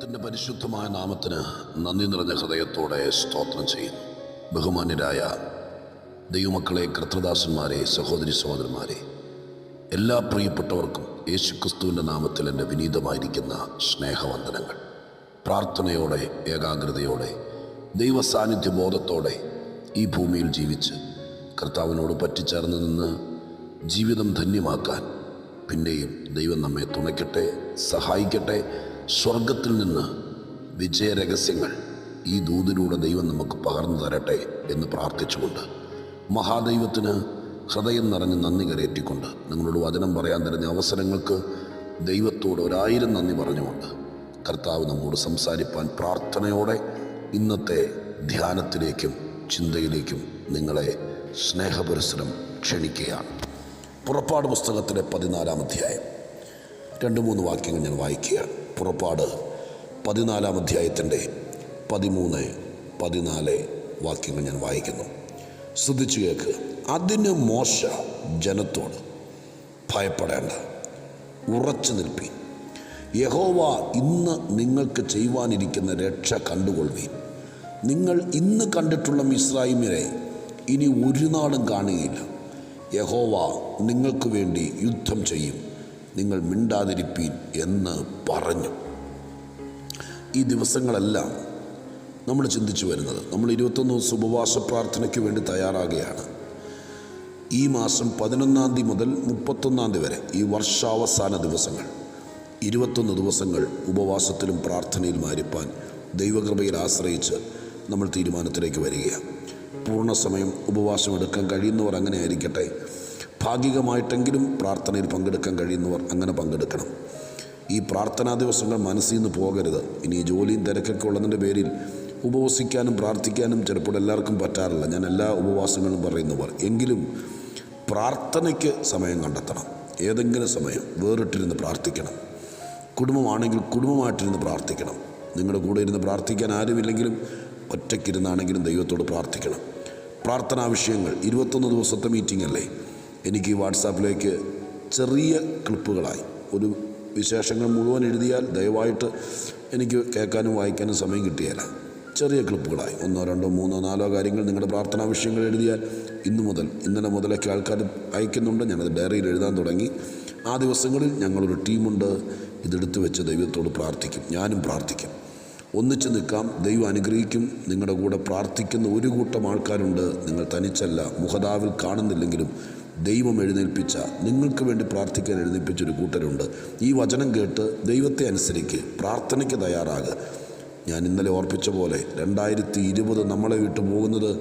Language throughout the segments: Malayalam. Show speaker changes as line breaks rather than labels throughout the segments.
ദൈവത്തിന്റെ പരിശുദ്ധമായ നാമത്തിന് നന്ദി നിറഞ്ഞ ഹൃദയത്തോടെ സ്തോത്രം ചെയ്യുന്നു. ബഹുമാന്യരായ ദൈവമക്കളെ കർത്തദാസന്മാരെ സഹോദരി സഹോദരന്മാരെ എല്ലാ പ്രിയപ്പെട്ടവർക്കും യേശുക്രിസ്തുവിന്റെ നാമത്തിൽ എന്റെ വിനീതമായിരിക്കുന്ന സ്നേഹവന്ദനങ്ങൾ. പ്രാർത്ഥനയോടെ ഏകാഗ്രതയോടെ ദൈവ സാന്നിധ്യബോധത്തോടെ ഈ ഭൂമിയിൽ ജീവിച്ച് കർത്താവിനോട് പറ്റിച്ചേർന്ന് നിന്ന് ജീവിതം ധന്യമാക്കാൻ പിന്നെയും ദൈവം നമ്മെ തുണയ്ക്കട്ടെ സഹായിക്കട്ടെ സ്വർഗത്തിൽ നിന്ന് വിജയരഹസ്യങ്ങൾ ഈ ദൂതിലൂടെ ദൈവം നമുക്ക് പകർന്നു തരട്ടെ എന്ന് പ്രാർത്ഥിച്ചുകൊണ്ട് മഹാദൈവത്തിന് ഹൃദയം നിറഞ്ഞ് നന്ദി കരയേറ്റിക്കൊണ്ട് നിങ്ങളോട് വചനം പറയാൻ തരുന്ന അവസരങ്ങൾക്ക് ദൈവത്തോട് ഒരായിരം നന്ദി പറഞ്ഞുകൊണ്ട് കർത്താവ് നമ്മോട് സംസാരിപ്പാൻ പ്രാർത്ഥനയോടെ ഇന്നത്തെ ധ്യാനത്തിലേക്കും ചിന്തയിലേക്കും നിങ്ങളെ സ്നേഹപുരസരം ക്ഷണിക്കുകയാണ്. പുറപ്പാട് പുസ്തകത്തിലെ പതിനാലാം അധ്യായം. രണ്ട് മൂന്ന് വാക്യങ്ങൾ ഞാൻ വായിക്കുകയാണ്. പുറപ്പാട്. പതിനാലാം അധ്യായത്തിന്റെ പതിമൂന്ന് പതിനാല് വാക്യങ്ങൾ ഞാൻ വായിക്കുന്നു. ശ്രദ്ധിച്ചു കേൾക്ക്. അതിന് മോശ ജനത്തോട് ഭയപ്പെടേണ്ട. ഉറച്ചു നിൽപ്പി. യഹോവ ഇന്ന് നിങ്ങൾക്ക് ചെയ്യുവാനിരിക്കുന്ന രക്ഷ കണ്ടുകൊള്ളുവീൻ. നിങ്ങൾ ഇന്ന് കണ്ടിട്ടുള്ള മിസ്രൈമിനെ ഇനി ഒരു നാളും കാണുകയില്ല. യഹോവ നിങ്ങൾക്ക് വേണ്ടി യുദ്ധം ചെയ്യും. നിങ്ങൾ മിണ്ടാതിരിപ്പീൻ എന്ന് പറഞ്ഞു. ഈ ദിവസങ്ങളെല്ലാം നമ്മൾ ചിന്തിച്ചു വരുന്നത്. നമ്മൾ ഇരുപത്തൊന്ന് ദിവസം ഉപവാസ പ്രാർത്ഥനയ്ക്ക് വേണ്ടി തയ്യാറാകുകയാണ്. ഈ മാസം പതിനൊന്നാം തീയതി മുതൽ മുപ്പത്തൊന്നാം തീയതി വരെ ഈ വർഷാവസാന ദിവസങ്ങൾ ഇരുപത്തൊന്ന് ദിവസങ്ങൾ ഉപവാസത്തിലും പ്രാർത്ഥനയിലും ആയിരിക്കാൻ ദൈവകൃപയിൽ ആശ്രയിച്ച് നമ്മൾ തീരുമാനത്തിലേക്ക് വരികയാണ്. പൂർണസമയം ഉപവാസം എടുക്കാൻ കഴിയുന്നവർ അങ്ങനെ ആയിരിക്കട്ടെ ഭാഗികമായിട്ടെങ്കിലും പ്രാർത്ഥനയിൽ പങ്കെടുക്കാൻ കഴിയുന്നവർ അങ്ങനെ പങ്കെടുക്കണം. ഈ പ്രാർത്ഥനാ ദിവസങ്ങൾ മനസ്സിൽ നിന്ന് പോകരുത്. ഇനി ജോലിയും തിരക്കൊക്കെ ഉള്ളതിന്റെ പേരിൽ ഉപവസിക്കാനും പ്രാർത്ഥിക്കാനും ചിലപ്പോൾ എല്ലാവർക്കും പറ്റാറില്ല. ഞാൻ എല്ലാ ഉപവാസങ്ങളും പറയുന്നവർ എങ്കിലും പ്രാർത്ഥനയ്ക്ക് സമയം കണ്ടെത്തണം. ഏതെങ്കിലും സമയം വേറിട്ടിരുന്ന് പ്രാർത്ഥിക്കണം. കുടുംബമാണെങ്കിൽ കുടുംബമായിട്ടിരുന്ന് പ്രാർത്ഥിക്കണം. നിങ്ങളുടെ കൂടെ ഇരുന്ന് പ്രാർത്ഥിക്കാൻ ആരുമില്ലെങ്കിലും ഒറ്റയ്ക്കിരുന്നാണെങ്കിലും ദൈവത്തോട് പ്രാർത്ഥിക്കണം. പ്രാർത്ഥനാ വിഷയങ്ങൾ. ഇരുപത്തൊന്ന് ദിവസത്തെ മീറ്റിംഗ് അല്ലേ? എനിക്ക് വാട്സാപ്പിലേക്ക് ചെറിയ ക്ലിപ്പുകളായി. ഒരു വിശേഷങ്ങൾ മുഴുവൻ എഴുതിയാൽ ദയവായിട്ട് എനിക്ക് കേൾക്കാനും വായിക്കാനും സമയം കിട്ടിയാലോ. ചെറിയ ക്ലിപ്പുകളായി. ഒന്നോ രണ്ടോ മൂന്നോ നാലോ കാര്യങ്ങൾ നിങ്ങളുടെ പ്രാർത്ഥനാ വിഷയങ്ങൾ എഴുതിയാൽ ഇന്നു മുതൽ ഇന്നലെ മുതലൊക്കെ ആൾക്കാർ അയക്കുന്നുണ്ട്. ഞാനത് ഡയറിയിൽ എഴുതാൻ തുടങ്ങി. ആ ദിവസങ്ങളിൽ ഞങ്ങളൊരു ടീമുണ്ട്. ഇതെടുത്ത് വെച്ച് ദൈവത്തോട് പ്രാർത്ഥിക്കും. ഞാനും പ്രാർത്ഥിക്കും. ഒന്നിച്ച് നിൽക്കാം. ദൈവം അനുഗ്രഹിക്കും. നിങ്ങളുടെ കൂടെ പ്രാർത്ഥിക്കുന്ന ഒരു കൂട്ടം ആൾക്കാരുണ്ട്. നിങ്ങൾ തനിച്ചല്ല മുഖതാവിൽ കാണുന്നില്ലെങ്കിലും ദൈവം എഴുന്നേൽപ്പിച്ച നിങ്ങൾക്ക് വേണ്ടി പ്രാർത്ഥിക്കാൻ എഴുന്നേൽപ്പിച്ച ഒരു കൂട്ടരുണ്ട്. ഈ വചനം കേട്ട് ദൈവത്തെ അനുസരിക്ക് പ്രാർത്ഥനയ്ക്ക് തയ്യാറാകുക ഞാൻ ഇന്നലെ ഓർപ്പിച്ച പോലെ രണ്ടായിരത്തി ഇരുപത് നമ്മളെ വിട്ടു പോകുന്നത്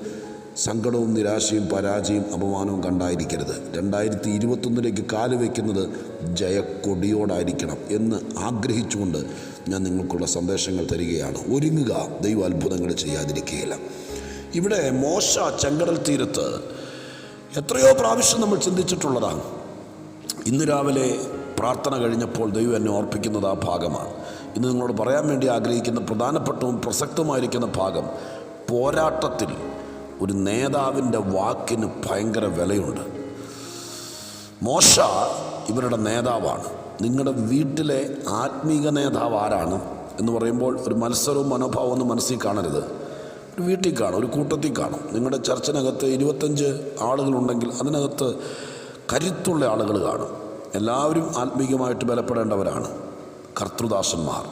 സങ്കടവും നിരാശയും പരാജയം അപമാനവും കണ്ടായിരിക്കരുത്. രണ്ടായിരത്തി ഇരുപത്തൊന്നിലേക്ക് കാൽ വയ്ക്കുന്നത് ജയക്കൊടിയോടായിരിക്കണം എന്ന് ആഗ്രഹിച്ചുകൊണ്ട് ഞാൻ നിങ്ങൾക്കുള്ള സന്ദേശങ്ങൾ തരികയാണ്. ഒരുങ്ങുക ദൈവ അത്ഭുതങ്ങൾ ചെയ്യാതിരിക്കുകയില്ല. ഇവിടെ മോശ ചെങ്കടൽ തീരത്ത് എത്രയോ പ്രാവശ്യം നമ്മൾ ചിന്തിച്ചിട്ടുള്ളതാണ്. ഇന്ന് രാവിലെ പ്രാർത്ഥന കഴിഞ്ഞപ്പോൾ ദൈവം എന്നെ ഓർപ്പിക്കുന്നത് ആ ഭാഗമാണ്. ഇന്ന് നിങ്ങളോട് പറയാൻ വേണ്ടി ആഗ്രഹിക്കുന്ന പ്രധാനപ്പെട്ടവും പ്രസക്തമായിരിക്കുന്ന ഭാഗം പോരാട്ടത്തിൽ ഒരു നേതാവിന്റെ വാക്കിന് ഭയങ്കര വിലയുണ്ട്. മോശ ഇവരുടെ നേതാവാണ്. നിങ്ങളുടെ വീട്ടിലെ ആത്മീക നേതാവ് ആരാണ് എന്ന് പറയുമ്പോൾ ഒരു മത്സരവും മനോഭാവവും ഒന്നും മനസ്സിൽ കാണരുത്. വീട്ടിൽ കാണും ഒരു കൂട്ടത്തിൽ കാണും നിങ്ങളുടെ ചർച്ചിനകത്ത് ഇരുപത്തഞ്ച് ആളുകളുണ്ടെങ്കിൽ അതിനകത്ത് കരുത്തുള്ള ആളുകൾ കാണും. എല്ലാവരും ആത്മീകമായിട്ട് ബലപ്പെടേണ്ടവരാണ്. കർത്തൃദാസന്മാർ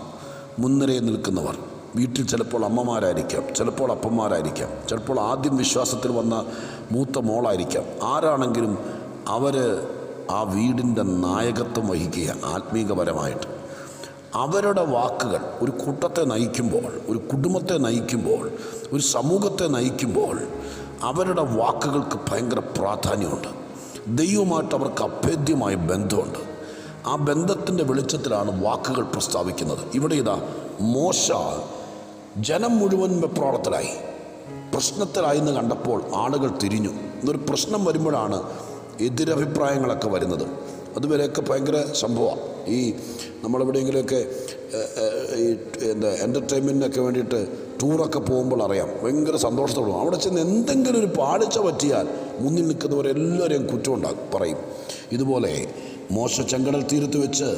മുൻനിരയിൽ നിൽക്കുന്നവർ. വീട്ടിൽ ചിലപ്പോൾ അമ്മമാരായിരിക്കാം ചിലപ്പോൾ അപ്പന്മാരായിരിക്കാം ചിലപ്പോൾ ആദ്യം വിശ്വാസത്തിൽ വന്ന മൂത്ത മോളായിരിക്കാം. ആരാണെങ്കിലും അവർ ആ വീടിന്റെ നായകത്വം വഹിക്കുക ആത്മീകപരമായിട്ട്. അവരുടെ വാക്കുകൾ ഒരു കൂട്ടത്തെ നയിക്കുമ്പോൾ ഒരു കുടുംബത്തെ നയിക്കുമ്പോൾ ഒരു സമൂഹത്തെ നയിക്കുമ്പോൾ അവരുടെ വാക്കുകൾക്ക് ഭയങ്കര പ്രാധാന്യമുണ്ട്. ദൈവമായിട്ട് അവർക്ക് അഭേദ്യമായ ബന്ധമുണ്ട്. ആ ബന്ധത്തിന്റെ വെളിച്ചത്തിലാണ് വാക്കുകൾ പ്രസ്താവിക്കുന്നത്. ഇവിടെ ഇതാ മോശ ജനം മുഴുവൻ വെപ്രാളത്തിലായി. പ്രശ്നത്തിലായി എന്ന് കണ്ടപ്പോൾ ആളുകൾ തിരിഞ്ഞു. എന്നൊരു പ്രശ്നം വരുമ്പോഴാണ് എതിരഭിപ്രായങ്ങളൊക്കെ വരുന്നത്. അതുവരെയൊക്കെ ഭയങ്കര സംഭവമാണ്. ഈ നമ്മളെവിടെയെങ്കിലുമൊക്കെ ഈ എന്താ എന്റർടൈൻമെന്റിനൊക്കെ വേണ്ടിയിട്ട് ടൂറൊക്കെ പോകുമ്പോൾ അറിയാം. ഭയങ്കര സന്തോഷത്തോടും അവിടെ ചെന്ന് എന്തെങ്കിലും ഒരു പാളിച്ച പറ്റിയാൽ മുന്നിൽ നിൽക്കുന്നവരെല്ലാവരെയും കുറ്റം ഉണ്ടാകും പറയും. ഇതുപോലെ മോശ ചെങ്കടൽ തീരത്ത് വെച്ച്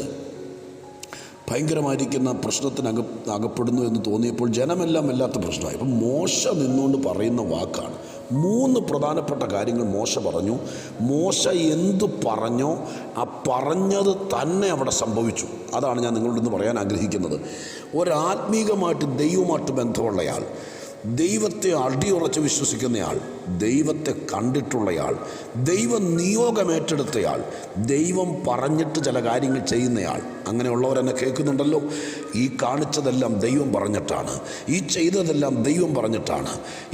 ഭയങ്കരമായിരിക്കുന്ന പ്രശ്നത്തിനകപ്പെടുന്നു എന്ന് തോന്നിയപ്പോൾ ജനമെല്ലാം വല്ലാത്ത പ്രശ്നമായി. അപ്പം മോശം നിന്നുകൊണ്ട് പറയുന്ന വാക്കാണ്. മൂന്ന് പ്രധാനപ്പെട്ട കാര്യങ്ങൾ മോശ പറഞ്ഞു. മോശ എന്തു പറഞ്ഞോ? ആ പറഞ്ഞത് തന്നെ അവിടെ സംഭവിച്ചു. അതാണ് ഞാൻ നിങ്ങളോട് ഇന്ന് പറയാൻ ആഗ്രഹിക്കുന്നത്. ഒരാത്മീകമായിട്ട് ദൈവമായിട്ട് ബന്ധമുള്ളയാൾ ദൈവത്തെ അടിയുറച്ച് വിശ്വസിക്കുന്നയാൾ ദൈവത്തെ കണ്ടിട്ടുള്ളയാൾ ദൈവം നിയോഗമേറ്റെടുത്തയാൾ ദൈവം പറഞ്ഞിട്ട് ചില കാര്യങ്ങൾ ചെയ്യുന്നയാൾ. അങ്ങനെയുള്ളവരെന്നെ കേൾക്കുന്നുണ്ടല്ലോ. ഈ കാണിച്ചതെല്ലാം ദൈവം പറഞ്ഞിട്ടാണ്. ഈ ചെയ്തതെല്ലാം ദൈവം പറഞ്ഞിട്ടാണ്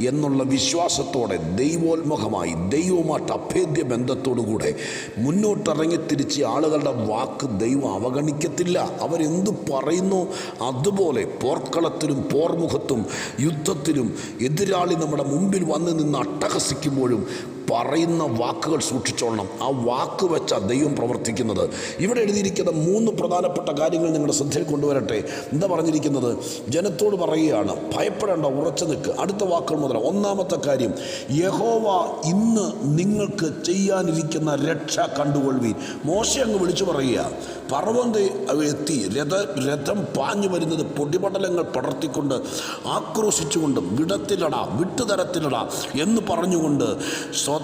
എന്നുള്ള വിശ്വാസത്തോടെ ദൈവോത്മുഖമായി ദൈവവുമായിട്ട് അഭേദ്യ ബന്ധത്തോടുകൂടെ മുന്നോട്ടിറങ്ങി തിരിച്ച് ആളുകളുടെ വാക്ക് ദൈവം അവഗണിക്കത്തില്ല. അവരെന്തു പറയുന്നു? അതുപോലെ പോർക്കളത്തിലും പോർമുഖത്തും യുദ്ധത്തിലും എതിരാളി നമ്മുടെ മുമ്പിൽ വന്ന് നിന്ന് tabaqasi kim bo'lib പറയുന്ന വാക്കുകൾ സൂക്ഷിച്ചോളണം. ആ വാക്ക് വെച്ച ദൈവം പ്രവർത്തിക്കുന്നത്. ഇവിടെ എഴുതിയിരിക്കുന്ന മൂന്ന് പ്രധാനപ്പെട്ട കാര്യങ്ങൾ നിങ്ങളുടെ ശ്രദ്ധയിൽ കൊണ്ടുവരട്ടെ. എന്താ പറഞ്ഞിരിക്കുന്നത്? ജനത്തോട് പറയുകയാണ് ഭയപ്പെടേണ്ട ഉറച്ചു നിൽക്ക്. അടുത്ത വാക്കുകൾ മുതൽ ഒന്നാമത്തെ കാര്യം യഹോവ ഇന്ന് നിങ്ങൾക്ക് ചെയ്യാനിരിക്കുന്ന രക്ഷ കണ്ടുകൊള്ളുവീൻ. മോശ അങ്ങ് വിളിച്ചു പറയുക പർവം എത്തി രഥ രഥം പാഞ്ഞു വരുന്നത് പൊടിപടലങ്ങൾ പടർത്തിക്കൊണ്ട് ആക്രോശിച്ചുകൊണ്ട് വിടത്തിലട വിട്ടുതരത്തിലട എന്ന് പറഞ്ഞുകൊണ്ട്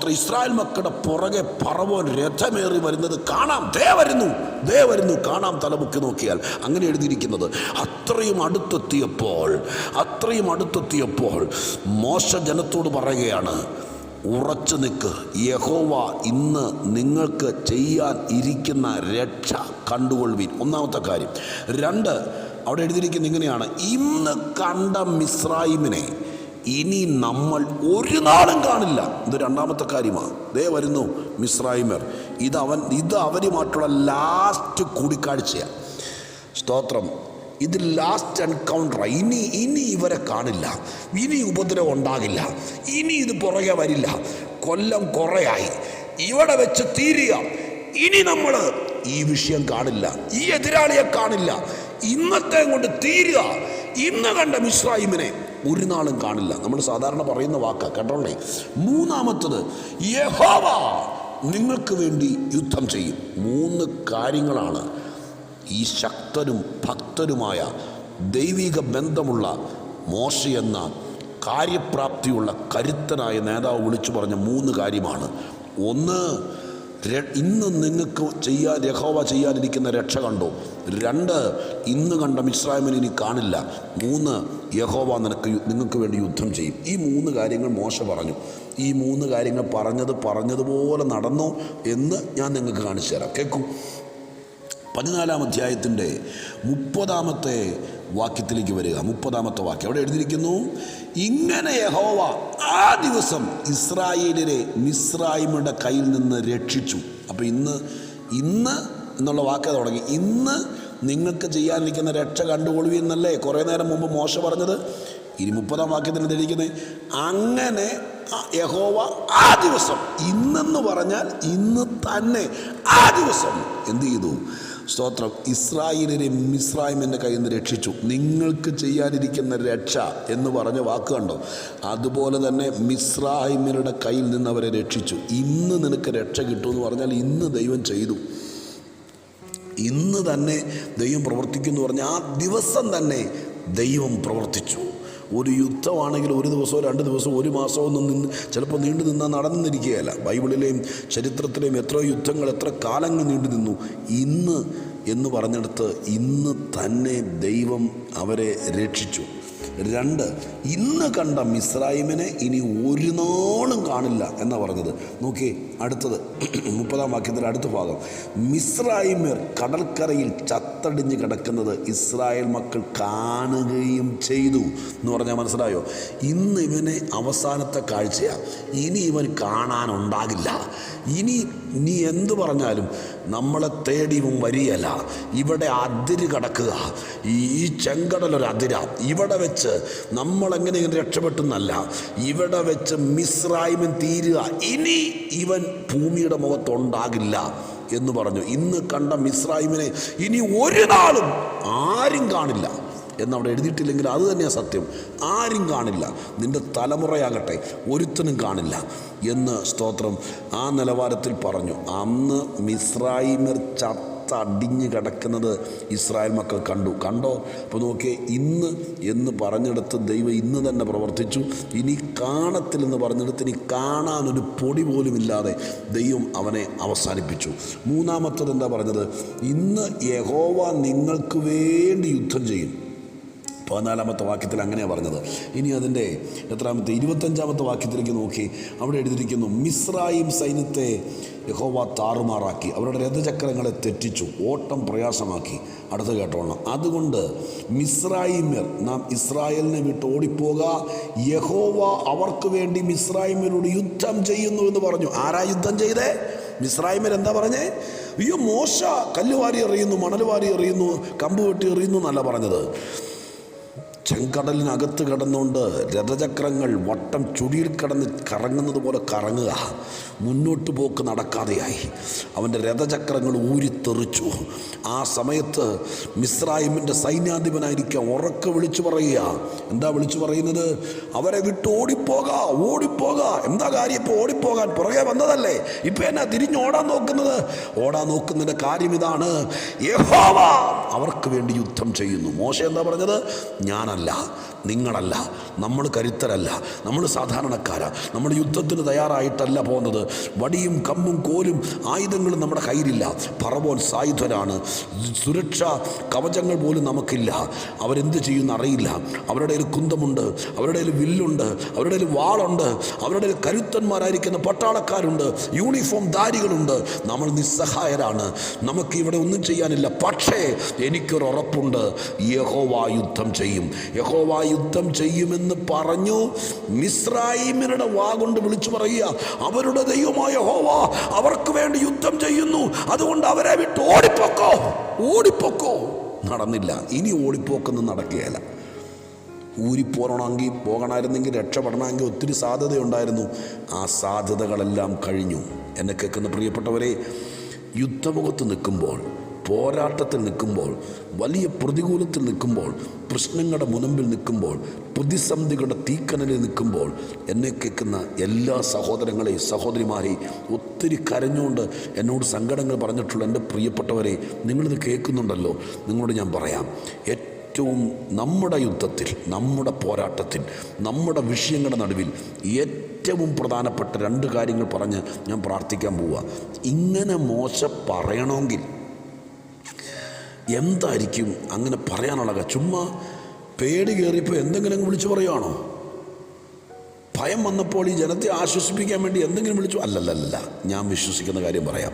സ്തോത്ര ഇസ്രായേൽ മക്കളുടെ പുറകെ പറവോൻ രഥമേറി വരുന്നത് കാണാം. ദേ വരുന്നു ദേ വരുന്നു കാണാം തലമുക്കി നോക്കിയാൽ. അങ്ങനെ എഴുതിയിരിക്കുന്നത് അത്രയും അടുത്തെത്തിയപ്പോൾ അത്രയും അടുത്തെത്തിയപ്പോൾ മോശ ജനത്തോട് പറയുകയാണ് ഉറച്ചു നിൽക്ക് യഹോവ ഇന്ന് നിങ്ങൾക്ക് ചെയ്യാൻ ഇരിക്കുന്ന രക്ഷ കണ്ടുകൊള്ളുവിൻ. ഒന്നാമത്തെ കാര്യം. രണ്ട് അവിടെ എഴുതിയിരിക്കുന്നത് ഇങ്ങനെയാണ് ഇന്ന് കണ്ട മിസ്രൈമിനെ ഇനി നമ്മൾ ഒരു നാളും കാണില്ല. ഇത് രണ്ടാമത്തെ കാര്യമാണ്. ദേ വരുന്നു മിസ്രൈമർ ഇത് അവൻ ഇത് അവരുമായിട്ടുള്ള ലാസ്റ്റ് കൂടിക്കാഴ്ചയാണ് സ്തോത്രം. ഇത് ലാസ്റ്റ് എൻകൗണ്ടർ ഇനി ഇനി ഇവരെ കാണില്ല. ഇനി ഉപദ്രവം ഉണ്ടാകില്ല. ഇനി ഇത് പുറകെ വരില്ല. കൊല്ലം കുറയായി. ഇവിടെ വെച്ച് തീരുക. ഇനി നമ്മൾ ഈ വിഷയം കാണില്ല. ഈ എതിരാളിയെ കാണില്ല. ഇന്നത്തെ കൊണ്ട് തീരുക. ഇന്ന് കണ്ട മിശ്രായിമിനെ ഒരു നാളും കാണില്ല. നമ്മൾ സാധാരണ പറയുന്ന വാക്ക് കേട്ടോളേ? മൂന്നാമത്തത് യഹോവ നിങ്ങൾക്ക് വേണ്ടി യുദ്ധം ചെയ്യും. മൂന്ന് കാര്യങ്ങളാണ് ഈ ശക്തരും ഭക്തരുമായ ദൈവിക ബന്ധമുള്ള മോശ എന്ന കാര്യപ്രാപ്തിയുള്ള കരുത്തനായ നേതാവ് വിളിച്ചു പറഞ്ഞ മൂന്ന് കാര്യമാണ്. ഒന്ന് ഇന്ന് നിങ്ങൾക്ക് ചെയ്യാൻ യഹോവ ചെയ്യാനിരിക്കുന്ന രക്ഷ കണ്ടു? രണ്ട് ഇന്ന് കണ്ട മിശ്രാമിന് ഇനി കാണില്ല. മൂന്ന് യഹോവ നിനക്ക് നിങ്ങൾക്ക് വേണ്ടി യുദ്ധം ചെയ്യും. ഈ മൂന്ന് കാര്യങ്ങൾ മോശ പറഞ്ഞു. ഈ മൂന്ന് കാര്യങ്ങൾ പറഞ്ഞത് പറഞ്ഞതുപോലെ നടന്നു എന്ന് ഞാൻ നിങ്ങൾക്ക് കാണിച്ചു തരാം. കേൾക്കൂ പതിനാലാം അധ്യായത്തിന്റെ മുപ്പതാമത്തെ വാക്യത്തിലേക്ക് വരിക. മുപ്പതാമത്തെ വാക്യം. അവിടെ എഴുതിയിരിക്കുന്നു ഇങ്ങനെ യഹോവ ആ ദിവസം ഇസ്രായേലിനെ മിസ്രായിമിയുടെ കയ്യിൽ നിന്ന് രക്ഷിച്ചു. അപ്പോൾ ഇന്ന് ഇന്ന് എന്നുള്ള വാക്ക് തുടങ്ങി. ഇന്ന് നിങ്ങൾക്ക് ചെയ്യാനിരിക്കുന്ന രക്ഷ കണ്ടുകൊള്ളു എന്നല്ലേ? കുറേ നേരം മുമ്പ് മോശ പറഞ്ഞത്. ഇനി മുപ്പതാം വാക്യത്തിന് തെളിയിക്കുന്നത് അങ്ങനെ യഹോവ ആ ദിവസം ഇന്നെന്ന് പറഞ്ഞാൽ ഇന്ന് തന്നെ ആ ദിവസം എന്ത് ചെയ്തു? സ്തോത്രം. ഇസ്രായേലിനെ മിസ്രായിമിന്റെ കയ്യിൽ നിന്ന് രക്ഷിച്ചു. നിങ്ങൾക്ക് ചെയ്യാനിരിക്കുന്ന രക്ഷ എന്ന് പറഞ്ഞ വാക്ക് കണ്ടോ? അതുപോലെ തന്നെ മിസ്രായിമിനുടെ കയ്യിൽ നിന്ന് അവരെ രക്ഷിച്ചു. ഇന്ന് നിനക്ക് രക്ഷ കിട്ടുമെന്ന് പറഞ്ഞാൽ ഇന്ന് ദൈവം ചെയ്തു. ഇന്ന് തന്നെ ദൈവം പ്രവർത്തിക്കുന്നു പറഞ്ഞാൽ ആ ദിവസം തന്നെ ദൈവം പ്രവർത്തിച്ചു. ഒരു യുദ്ധമാണെങ്കിൽ ഒരു ദിവസമോ രണ്ട് ദിവസമോ ഒരു മാസമോ ഒന്നും നിന്ന് ചിലപ്പോൾ നീണ്ടു നിന്നാൽ നടന്നിരിക്കുകയല്ല. ബൈബിളിലെയും ചരിത്രത്തിലെയും എത്ര യുദ്ധങ്ങൾ എത്ര കാലങ്ങൾ നീണ്ടു നിന്നു. ഇന്ന് എന്ന് പറഞ്ഞെടുത്ത് ഇന്ന് തന്നെ ദൈവം അവരെ രക്ഷിച്ചു. രണ്ട് ഇന്ന് കണ്ട മിസ്രൈമിനെ ഇനി ഒരു നാളും കാണില്ല എന്നാ പറഞ്ഞത്. നോക്കി അടുത്തത് മുപ്പതാം വാക്യത്തിന്റെ അടുത്ത ഭാഗം. മിസ്രൈമിർ കടൽക്കരയിൽ ചത്തടിഞ്ഞ് കിടക്കുന്നത് ഇസ്രായേൽ മക്കൾ കാണുകയും ചെയ്തു എന്ന് പറഞ്ഞാൽ മനസ്സിലായോ? ഇന്ന് ഇവനെ അവസാനത്തെ കാഴ്ചയാണ് ഇനി ഇവൻ കാണാനുണ്ടാകില്ല. ഇനി നീ എന്തു പറഞ്ഞാലും നമ്മളെ തേടിയും വരിയല്ല ഇവിടെ അതിര് കടക്കുക. ഈ ചെങ്കടലൊരു അതിര. ഇവിടെ വെച്ച് നമ്മളെങ്ങനെ ഇങ്ങനെ രക്ഷപ്പെട്ടെന്നല്ല ഇവിടെ വെച്ച് മിസ്രായ്മൻ തീരുക. ഇനി ഇവൻ ഭൂമിയുടെ മുഖത്തുണ്ടാകില്ല എന്ന് പറഞ്ഞു. ഇന്ന് കണ്ട മിസ്രായിമിനെ ഇനി ഒരു നാളും ആരും കാണില്ല. എന്നവിടെ എഴുതിയിട്ടില്ലെങ്കിൽ അത് തന്നെയാണ് സത്യം. ആരും കാണില്ല. നിന്റെ തലമുറയാകട്ടെ ഒരുത്തനും കാണില്ല എന്ന് സ്തോത്രം ആ നിലവാരത്തിൽ പറഞ്ഞു. അന്ന് മിസ്രായിമർ ചത്ത അടിഞ്ഞ് കിടക്കുന്നത് ഇസ്രായേൽ മക്കൾ കണ്ടു. കണ്ടോ? അപ്പോൾ നോക്കിയേ ഇന്ന് എന്ന് പറഞ്ഞെടുത്ത് ദൈവം ഇന്ന് തന്നെ പ്രവർത്തിച്ചു. ഇനി കാണത്തില്ലെന്ന് പറഞ്ഞെടുത്ത് ഇനി കാണാനൊരു പൊടി പോലും ഇല്ലാതെ ദൈവം അവനെ അവസാനിപ്പിച്ചു. മൂന്നാമത്തത് എന്താ പറഞ്ഞത്? ഇന്ന് യഹോവ നിങ്ങൾക്ക് വേണ്ടി യുദ്ധം ചെയ്യും. പതിനാലാമത്തെ വാക്യത്തിൽ അങ്ങനെയാണ് പറഞ്ഞത്. ഇനി അതിന്റെ എത്രാമത്തെ ഇരുപത്തഞ്ചാമത്തെ വാക്യത്തിലേക്ക് നോക്കി. അവിടെ എഴുതിയിരിക്കുന്നു മിസ്രായിം സൈന്യത്തെ യഹോവ താറുമാറാക്കി. അവരുടെ രഥചക്രങ്ങളെ തെറ്റിച്ചു ഓട്ടം പ്രയാസമാക്കി. അടുത്ത കേട്ടോളണം അതുകൊണ്ട് മിസ്രായിമ്യർ നാം ഇസ്രായേലിനെ വിട്ട് ഓടിപ്പോക. യഹോവ അവർക്ക് വേണ്ടി മിസ്രായിമ്യരോട് യുദ്ധം ചെയ്യുന്നു എന്ന് പറഞ്ഞു. ആരാ യുദ്ധം ചെയ്തേ? മിസ്രായിമർ എന്താ പറഞ്ഞേ? അയ്യോ മോശ കല്ലുവാരി എറിയുന്നു മണൽ വാരി എറിയുന്നു കമ്പ് വെട്ടി എറിയുന്നു എന്നല്ല പറഞ്ഞത്. ചെങ്കടലിനകത്ത് കിടന്നുകൊണ്ട് രഥചക്രങ്ങൾ വട്ടം ചുഴിയിൽ കിടന്ന് കറങ്ങുന്നത് പോലെ കറങ്ങുക. മുന്നോട്ട് പോക്ക് നടക്കാതെയായി. അവന്റെ രഥചക്രങ്ങൾ ഊരിത്തെറിച്ചു. ആ സമയത്ത് മിസ്രായിമിന്റെ സൈന്യാധിപനായിരിക്കാം ഉറക്കെ വിളിച്ചു പറയുക. എന്താ വിളിച്ചു പറയുന്നത്? അവരെ വിട്ട് ഓടിപ്പോക ഓടിപ്പോക. എന്താ കാര്യം? ഇപ്പോൾ ഓടിപ്പോകാൻ പുറകെ വന്നതല്ലേ? ഇപ്പം എന്നാ തിരിഞ്ഞോടാൻ നോക്കുന്നത്? ഓടാൻ നോക്കുന്നതിന്റെ കാര്യം ഇതാണ് യഹോവ അവർക്ക് വേണ്ടി യുദ്ധം ചെയ്യുന്നു. മോശം എന്താ പറഞ്ഞത്? ഞാനല്ല. നിങ്ങളല്ല. നമ്മൾ കരുത്തരല്ല. നമ്മൾ സാധാരണക്കാരാ. നമ്മൾ യുദ്ധത്തിന് തയ്യാറായിട്ടല്ല പോകുന്നത്. വടിയും കമ്പും കോലും ആയുധങ്ങളും നമ്മുടെ കയ്യിലില്ല. പറവോൻ സായുധരാണ് സുരക്ഷ കവചങ്ങൾ പോലും നമുക്കില്ല. അവരെന്ത് ചെയ്യുന്ന അറിയില്ല. അവരുടെ ഒരു കുന്തമുണ്ട്. അവരുടെ ഒരു വില്ലുണ്ട്. അവരുടെ ഒരു വാളുണ്ട്. അവരുടെ ഒരു കരുത്തന്മാരായിരിക്കുന്ന പട്ടാളക്കാരുണ്ട്. യൂണിഫോം ധാരികളുണ്ട്. നമ്മൾ നിസ്സഹായരാണ്. നമുക്ക് ഇവിടെ ഒന്നും ചെയ്യാനില്ല. പക്ഷേ എനിക്കൊരു ഉറപ്പുണ്ട്. യഹോവ യുദ്ധം ചെയ്യും. യഹോവ യുദ്ധം ചെയ്യുമെന്ന് പറഞ്ഞു മിസ്രൈമിനുടെ വാ കൊണ്ട് വിളിച്ചു പറയുക അവരുടെ ദൈവമായ ഹോവ അവർക്ക് വേണ്ടി യുദ്ധം ചെയ്യുന്നു. അതുകൊണ്ട് അവരെ വിട്ട് ഓടിപ്പോക്കോ. ഓടിപ്പോക്കോ? നടന്നില്ല. ഇനി ഓടിപ്പോക്കൊന്നും നടക്കുകയില്ല. ഊരിപ്പോരണമെങ്കിൽ പോകണമായിരുന്നെങ്കിൽ രക്ഷപ്പെടണമെങ്കിൽ ഒത്തിരി സാധ്യതയുണ്ടായിരുന്നു. ആ സാധ്യതകളെല്ലാം കഴിഞ്ഞു. എന്നെ കേൾക്കുന്ന പ്രിയപ്പെട്ടവരെ യുദ്ധമുഖത്ത് നിൽക്കുമ്പോൾ പോരാട്ടത്തിൽ നിൽക്കുമ്പോൾ വലിയ പ്രതികൂലത്തിൽ നിൽക്കുമ്പോൾ പ്രശ്നങ്ങളുടെ മുനമ്പിൽ നിൽക്കുമ്പോൾ പ്രതിസന്ധികളുടെ തീക്കനലിൽ നിൽക്കുമ്പോൾ എന്നെ കേൾക്കുന്ന എല്ലാ സഹോദരങ്ങളെയും സഹോദരിമാരെയും ഒത്തിരി കരഞ്ഞുകൊണ്ട് എന്നോട് സങ്കടങ്ങൾ പറഞ്ഞിട്ടുള്ള എന്റെ പ്രിയപ്പെട്ടവരെ നിങ്ങളിത് കേൾക്കുന്നുണ്ടല്ലോ. നിങ്ങളോട് ഞാൻ പറയാം. ഏറ്റവും നമ്മുടെ യുദ്ധത്തിൽ നമ്മുടെ പോരാട്ടത്തിൽ നമ്മുടെ വിഷയങ്ങളുടെ നടുവിൽ ഏറ്റവും പ്രധാനപ്പെട്ട രണ്ട് കാര്യങ്ങൾ പറഞ്ഞ് ഞാൻ പ്രാർത്ഥിക്കാൻ പോവുക. ഇങ്ങനെ മോശം പറയണമെങ്കിൽ എന്തായിരിക്കും അങ്ങനെ പറയാനുള്ള ചുമ്മാ പേടി കയറിയപ്പോൾ എന്തെങ്കിലും വിളിച്ചു പറയുകയാണോ ഭയം വന്നപ്പോൾ ഈ ജനത്തെ ആശ്വസിപ്പിക്കാൻ വേണ്ടി എന്തെങ്കിലും വിളിച്ചു അല്ലല്ലല്ല ഞാൻ വിശ്വസിക്കുന്ന കാര്യം പറയാം.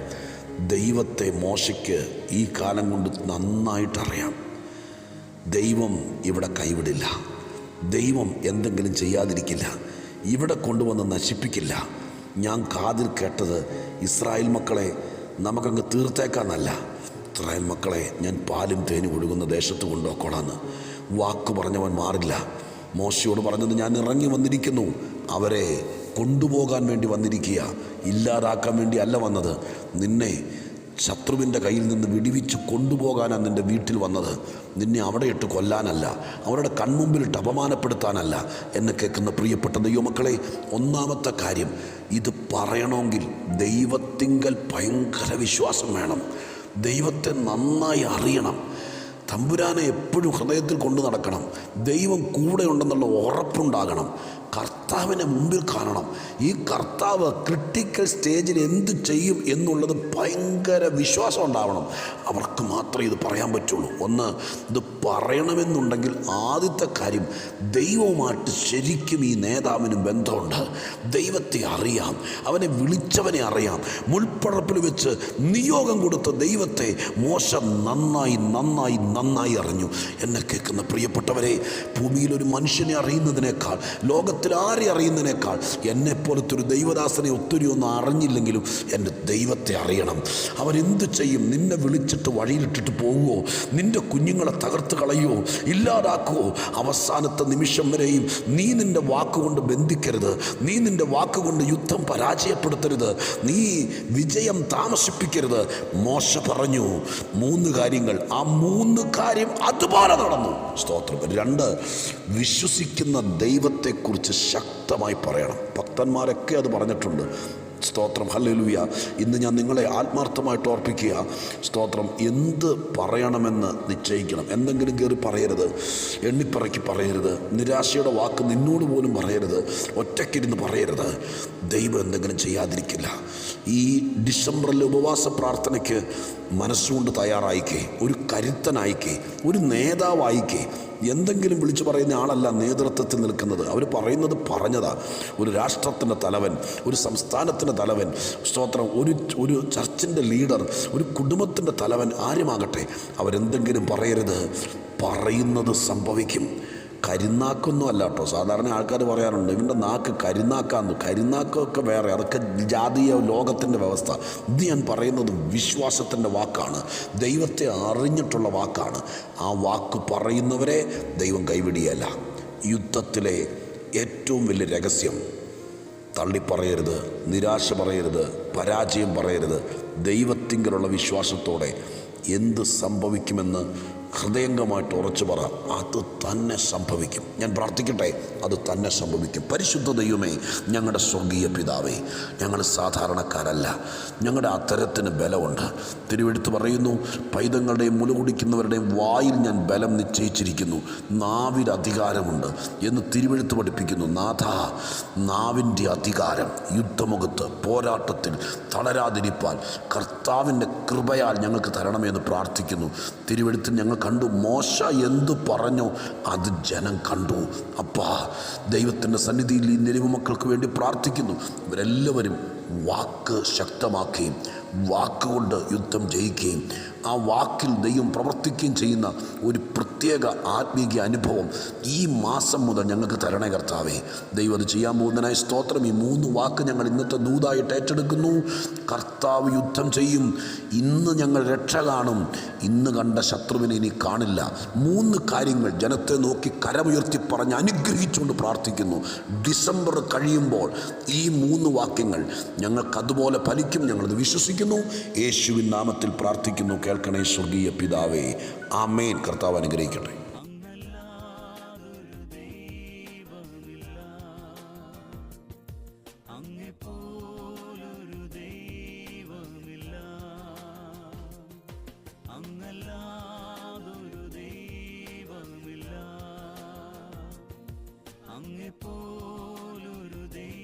ദൈവത്തെ മോശയ്ക്ക് ഈ കാലം കൊണ്ട് നന്നായിട്ടറിയാം ദൈവം ഇവിടെ കൈവിടില്ല. ദൈവം എന്തെങ്കിലും ചെയ്യാതിരിക്കില്ല. ഇവിടെ കൊണ്ടുവന്ന് നശിപ്പിക്കില്ല. ഞാൻ കാതിൽ കേട്ടത് ഇസ്രായേൽ മക്കളെ നമുക്കങ്ങ് തീർത്തേക്കാന്നല്ല. ഇസ്രായേൽ മക്കളെ ഞാൻ പാലും തേനും ഒഴുകുന്ന ദേശത്ത് കൊണ്ടുപോക്കോളാന്ന്. വാക്ക് പറഞ്ഞവൻ മാറില്ല. മോശയോട് പറഞ്ഞത് ഞാൻ ഇറങ്ങി വന്നിരിക്കുന്നു. അവരെ കൊണ്ടുപോകാൻ വേണ്ടി വന്നിരിക്കുക. ഇല്ലാതാക്കാൻ വേണ്ടി അല്ല വന്നത്. നിന്നെ ശത്രുവിന്റെ കയ്യിൽ നിന്ന് വിടിവിച്ച് കൊണ്ടുപോകാനാണ് നിന്റെ വീട്ടിൽ വന്നത്. നിന്നെ അവിടെ ഇട്ട് കൊല്ലാനല്ല അവരുടെ കൺമുമ്പിലിട്ട് അപമാനപ്പെടുത്താനല്ല എന്നെ കേൾക്കുന്ന പ്രിയപ്പെട്ട ദൈവമക്കളെ ഒന്നാമത്തെ കാര്യം ഇത് പറയണമെങ്കിൽ ദൈവത്തിങ്കൽ ഭയങ്കര വിശ്വാസം വേണം. ദൈവത്തെ നന്നായി അറിയണം. തമ്പുരാനെ എപ്പോഴും ഹൃദയത്തിൽ കൊണ്ടു നടക്കണം. ദൈവം കൂടെ ഉണ്ടെന്നുള്ള ഉറപ്പുണ്ടാകണം. കർത്താവിനെ മുമ്പിൽ കാണണം. ഈ കർത്താവ് ക്രിട്ടിക്കൽ സ്റ്റേജിൽ എന്ത് ചെയ്യും എന്നുള്ളത് ഭയങ്കര വിശ്വാസം ഉണ്ടാവണം. അവർക്ക് മാത്രമേ ഇത് പറയാൻ പറ്റുള്ളൂ. ഒന്ന് ഇത് പറയണമെന്നുണ്ടെങ്കിൽ ആദ്യത്തെ കാര്യം ദൈവവുമായിട്ട് ശരിക്കും ഈ നേതാവിന് ബന്ധമുണ്ട്. ദൈവത്തെ അറിയാം. അവനെ വിളിച്ചവനെ അറിയാം. മുൾപ്പടപ്പിൽ വെച്ച് നിയോഗം കൊടുത്ത ദൈവത്തെ മോശം നന്നായി നന്നായി നന്നായി അറിഞ്ഞു. എന്നെ കേൾക്കുന്ന പ്രിയപ്പെട്ടവരെ ഭൂമിയിൽ ഒരു മനുഷ്യനെ അറിയുന്നതിനേക്കാൾ ലോകത്തിൽ ആരെ അറിയുന്നതിനേക്കാൾ എന്നെപ്പോലത്തെ ഒരു ദൈവദാസനെ ഒത്തിരി ഒന്നും അറിഞ്ഞില്ലെങ്കിലും എന്റെ ദൈവത്തെ അറിയണം. അവരെന്ത് ചെയ്യും? നിന്നെ വിളിച്ചിട്ട് വഴിയിലിട്ടിട്ട് പോവുമോ നിന്റെ കുഞ്ഞുങ്ങളെ തകർത്ത് കളയുമോ ഇല്ലാതാക്കുമോ അവസാനത്തെ നിമിഷം വരെയും നീ നിന്റെ വാക്കുകൊണ്ട് ബന്ധിക്കരുത്. നീ നിന്റെ വാക്കുകൊണ്ട് യുദ്ധം പരാജയപ്പെടുത്തരുത്. നീ വിജയം താമസിപ്പിക്കരുത്. മോശ പറഞ്ഞു മൂന്ന് കാര്യങ്ങൾ. ആ മൂന്ന് കാര്യം അതുപോലെ നടന്നു. സ്തോത്രം. രണ്ട് വിശ്വസിക്കുന്ന ദൈവത്തെക്കുറിച്ച് ശക്തമായി പറയണം. ഭക്തന്മാരൊക്കെ അത് പറഞ്ഞിട്ടുണ്ട്. സ്തോത്രം ഹല്ലേലൂയ. ഇന്ന് ഞാൻ നിങ്ങളെ ആത്മാർത്ഥമായിട്ട് ഓർപ്പിക്കുക. സ്തോത്രം എന്ത് പറയണമെന്ന് നിശ്ചയിക്കണം. എന്തെങ്കിലും കയറി പറയരുത്. എണ്ണിപ്പറക്കി പറയരുത്. നിരാശയുടെ വാക്ക് നിന്നോട് പോലും പറയരുത്. ഒറ്റയ്ക്കിരുന്ന് പറയരുത്. ദൈവം എന്തെങ്കിലും ചെയ്യാതിരിക്കില്ല. ഈ ഡിസംബറിലെ ഉപവാസ പ്രാർത്ഥനയ്ക്ക് മനസ്സുകൊണ്ട് തയ്യാറായിക്കേ ഒരു കരുത്തനായിക്കേ ഒരു നേതാവായിക്കേ എന്തെങ്കിലും വിളിച്ചു പറയുന്ന ആളല്ല നേതൃത്വത്തിൽ നിൽക്കുന്നത്. അവർ പറയുന്നത് പറഞ്ഞതാ. ഒരു രാഷ്ട്രത്തിന്റെ തലവൻ ഒരു സംസ്ഥാനത്തിന്റെ തലവൻ സ്തോത്രം ഒരു ഒരു ചർച്ചിന്റെ ലീഡർ ഒരു കുടുംബത്തിന്റെ തലവൻ ആരുമാകട്ടെ അവരെന്തെങ്കിലും പറയരുത്. പറയുന്നത് സംഭവിക്കും. കരിനാക്കൊന്നും അല്ല കേട്ടോ സാധാരണ ആൾക്കാർ പറയാറുണ്ട് ഇവന്റെ നാക്ക് കരിനാക്കാന്ന്. കരിനാക്കൊക്കെ വേറെ. അതൊക്കെ ജാതീയ ലോകത്തിന്റെ വ്യവസ്ഥ. ഇത് ഞാൻ പറയുന്നത് വിശ്വാസത്തിന്റെ വാക്കാണ്. ദൈവത്തെ അറിഞ്ഞിട്ടുള്ള വാക്കാണ്. ആ വാക്ക് പറയുന്നവരെ ദൈവം കൈവിടിയല്ല. യുദ്ധത്തിലെ ഏറ്റവും വലിയ രഹസ്യം തള്ളിപ്പറയരുത് നിരാശ പറയരുത് പരാജയം പറയരുത് ദൈവത്തിങ്കലുള്ള വിശ്വാസത്തോടെ എന്ത് സംഭവിക്കുമെന്ന് ഹൃദയംഗമായിട്ട് ഉറച്ചു പറ അത് തന്നെ സംഭവിക്കും. ഞാൻ പ്രാർത്ഥിക്കട്ടെ അത് തന്നെ സംഭവിക്കും. പരിശുദ്ധ ദൈവമേ ഞങ്ങളുടെ സ്വർഗീയ പിതാവേ ഞങ്ങൾ സാധാരണക്കാരല്ല. ഞങ്ങളുടെ അത്തരത്തിന് ബലമുണ്ട്. തിരുവെടുത്ത് പറയുന്നു പൈതങ്ങളുടെയും മുല കുടിക്കുന്നവരുടെയും വായിൽ ഞാൻ ബലം നിശ്ചയിച്ചിരിക്കുന്നു. നാവിൽ അധികാരമുണ്ട് എന്ന് തിരുവെഴുത്ത് പഠിപ്പിക്കുന്നു. നാഥ നാവിന്റെ അധികാരം യുദ്ധമുഖത്ത് പോരാട്ടത്തിൽ തളരാതിരിപ്പാൻ കർത്താവിന്റെ കൃപയാൽ ഞങ്ങൾക്ക് തരണമെന്ന് പ്രാർത്ഥിക്കുന്നു. തിരുവെഴുത്തിൽ ഞങ്ങൾ കണ്ടു. മോശ എന്തു പറഞ്ഞു? അത് ജനം കണ്ടു. അപ്പാ ദൈവത്തിന്റെ സന്നിധിയിൽ ഈ നിലവ് മക്കൾക്ക് വേണ്ടി പ്രാർത്ഥിക്കുന്നു. ഇവരെല്ലാവരും വാക്ക് ശക്തമാക്കുകയും വാക്കുകൊണ്ട് യുദ്ധം ജയിക്കുകയും ആ വാക്കിൽ ദൈവം പ്രവർത്തിക്കുകയും ചെയ്യുന്ന ഒരു പ്രത്യേക ആത്മീയ അനുഭവം ഈ മാസം മുതൽ ഞങ്ങൾക്ക് തരണേ കർത്താവേ. ദൈവം അത് ചെയ്യാൻ പോകുന്നതിനായ സ്തോത്രം. ഈ മൂന്ന് വാക്ക് ഞങ്ങൾ ഇന്നത്തെ ദൂതായിട്ട് ഏറ്റെടുക്കുന്നു. കർത്താവ് യുദ്ധം ചെയ്യും. ഇന്ന് ഞങ്ങൾ രക്ഷ കാണും. ഇന്ന് കണ്ട ശത്രുവിനെ ഇനി കാണില്ല. മൂന്ന് കാര്യങ്ങൾ ജനത്തെ നോക്കി കരമുയർത്തി പറഞ്ഞ് അനുഗ്രഹിച്ചുകൊണ്ട് പ്രാർത്ഥിക്കുന്നു. ഡിസംബർ കഴിയുമ്പോൾ ഈ മൂന്ന് വാക്യങ്ങൾ ഞങ്ങൾക്കതുപോലെ ഫലിക്കും. ഞങ്ങളത് വിശ്വസിക്കുന്നു. യേശുവിൻ നാമത്തിൽ പ്രാർത്ഥിക്കുന്നു. കേൾക്കണേ സ്വർഗീയ പിതാവേ. ആമേൻ. കർത്താവ് അനുഗ്രഹിക്കട്ടെ.